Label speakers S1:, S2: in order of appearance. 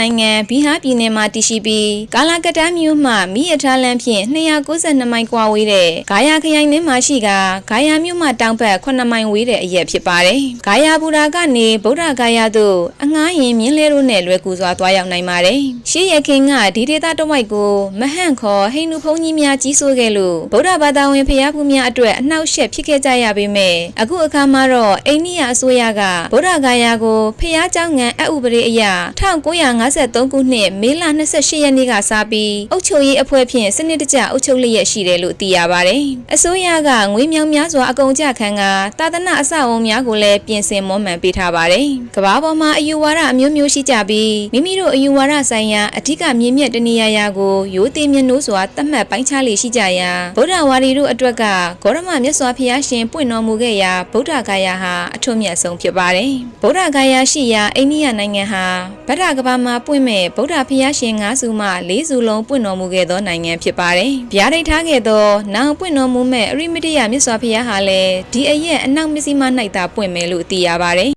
S1: နိုင်ငံဘီဟာပြည်နယ်မှာတည်ရှိပြီးကာလာကတန်းမြို့မှမိရထားလမ်းဖြင့်292မိုင်ကွာဝေးတဲ့ဂါယာခရိုင်ထဲမှာရှိကဂါယာမြို့မှတောင်ဘက်9မိုင်ဝေးတဲ့အရက်ဖြစ်ပါတယ်။ဂါယာဘူရာကနေဗုဒ္ဓဂါယာသို့အငှားရင်မြင်းလဲတို့နဲ့လွယ်ကူစွာသွားရောက်နိုင်ပါတယ်။ရှေးရခင်ကဒီဒေသတစ်ဝိုက်ကိုမဟန့်ခေါ်ဟိန္ဒူဘုန်းကြီးများကြီးစိုးခဲ့လို့ဗုဒ္ဓဘာသာဝင်ဖျားဖူးများအတွက်အနှောက်အယှက်ဖြစ်ခဲ့ကြရပေမဲ့အခုအခါမှာတော့အိန္ဒိယအစိုးရကဗုဒ္ဓဂါယာကိုဖျားเจ้าငံအဥပဒေအရ 1953ခုနှစ်မေလ28ရက်နေ့ကစပြီးအုပ်ချုပ်ရေးအဖွဲ့ဖြင့်စနစ်တကျအုပ်ချုပ်လျက်ရှိတယ်လို့သိရပါတယ်။အစိုးရကငွေမြောင်များစွာအကုန်အကျခံကသာသနာအဆောက်အအုံများကိုလည်းပြင်ဆင်မွမ်းမံပေးထားပါတယ်။ကမ္ဘာပေါ်မှာအယူဝါဒအမျိုးမျိုးရှိကြပြီးမိမိတို့အယူဝါဒဆိုင်ရာအထူးကမြင့်မြတ်တနေရာရာကိုရိုးသေးမြတ်နိုးစွာသတ်မှတ်ပိုင်းခြားလေရှိကြရာဗုဒ္ဓဝါဒီတို့အတွက်ကဂေါရမမြတ်စွာဘုရားရှင်ပွင့်တော်မူခဲ့ရာဗုဒ္ဓဂါယာဟာအထွတ်မြတ်ဆုံးဖြစ်ပါတယ်။ဗုဒ္ဓဂါယာရှိရာအိန္ဒိယနိုင်ငံဟာဗဒ္ဒကဘာမှာပွင့်မဲ့ဗုဒ္ဓဘုရားရှင်၅စုမှ၄စုလုံးပွင့်တော်မူခဲ့သောနိုင်ငံဖြစ်ပါတယ်။ဗျာဒိတ်ထားခဲ့သောနောင်ပွင့်တော်မူမဲ့အရိမတိယမြတ်စွာဘုရားဟာလည်းဒီအရက်အနောက်မစ္စည်းမ၌သာပွင့်မယ်လို့သိရပါတယ်